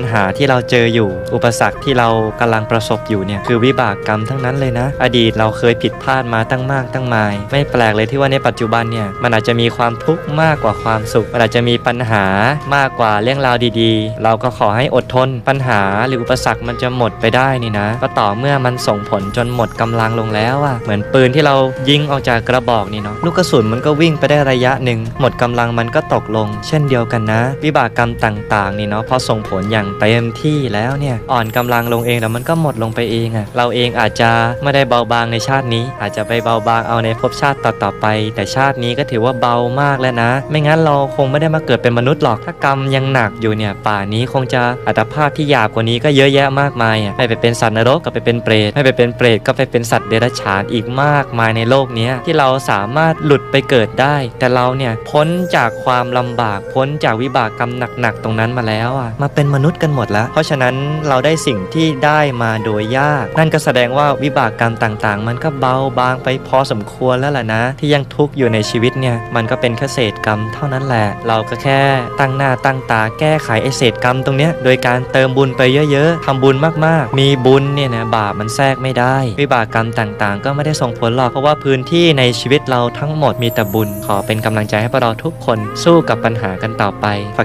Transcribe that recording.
ปัญหาที่เราเจออยู่อุปสรรคที่เรากำลังประสบอยู่เนี่ยคือวิบากกรรมทั้งนั้นเลยนะ อดีตเราเคยผิดพลาดมาตั้งมากตั้งมาย ไม่แปลกเลยที่ว่าในปัจจุบันเนี่ยมันอาจจะมีความทุกข์มากกว่าความสุขมันอาจจะมีปัญหามากกว่าเรื่องราวดีๆ เราก็ขอให้อดทน ปัญหาหรืออุปสรรคมันจะหมดไปได้นี่นะ ก็ต่อเมื่อมันส่งผลจนหมดกำลังลงแล้วอะเหมือนปืนที่เรายิงออกจากกระบอกนี่เนาะลูกกระสุนมันก็วิ่งไปได้ระยะหนึ่งหมดกำลังมันก็ตกลง เช่นเดียวกันนะ วิบากกรรมต่างๆนี่เนาะพอส่งผลอย่างเต็มที่แล้วเนี่ยอ่อนกำลังลงเองแล้วมันก็หมดลงไปเองอะเราเองอาจจะไม่ได้เบาบางในชาตินี้ อาจจะไปเบาบางเอาในภพชาติต่อๆไป แต่ชาตินี้ก็ถือว่าเบามากแล้วนะ ไม่งั้นเราคงไม่ได้มาเกิดเป็นมนุษย์หรอกถ้ากรรมยังหนักอยู่เนี่ยป่านี้คงจะอัตภาพที่หยาบกว่านี้ก็เยอะแยะมากมายอะไม่ไปเป็นสัตว์นรกก็ไปเป็นเปรตไม่ไปเป็นเปรตก็ไปเป็นสัตว์เดรัจฉานอีกมากมายในโลกนี้ที่เราสามารถหลุดไปเกิดได้ แต่เราเนี่ยพ้นจากความลำบากพ้นจากวิบากกรรมหนักๆตรงนั้นมาแล้วอะมาเป็นมนุษย์กันหมดแล้ว เพราะฉะนั้นเราได้สิ่งที่ได้มาโดยยาก นั่นก็แสดงว่าวิบากกรรมต่างๆ มันก็เบาบางไปพอสมควรแล้วล่ะนะ ที่ยังทุกข์อยู่ในชีวิตเนี่ยมันก็เป็นแค่เศษกรรมเท่านั้นแหละ เราก็แค่ตั้งหน้าตั้งตาแก้ไขไอเศษกรรมตรงเนี้ยโดยการเติมบุญไปเยอะๆทำบุญมากๆ มีบุญเนี่ยนะบาปมันแทรกไม่ได้ วิบากกรรมต่างๆ ก็ไม่ได้ส่งผลหรอกเพราะว่าพื้นที่ในชีวิตเราทั้งหมดมีแต่บุญขอเป็นกำลังใจให้พวกเราทุกคนสู้กับปัญหากันต่อไปฝาก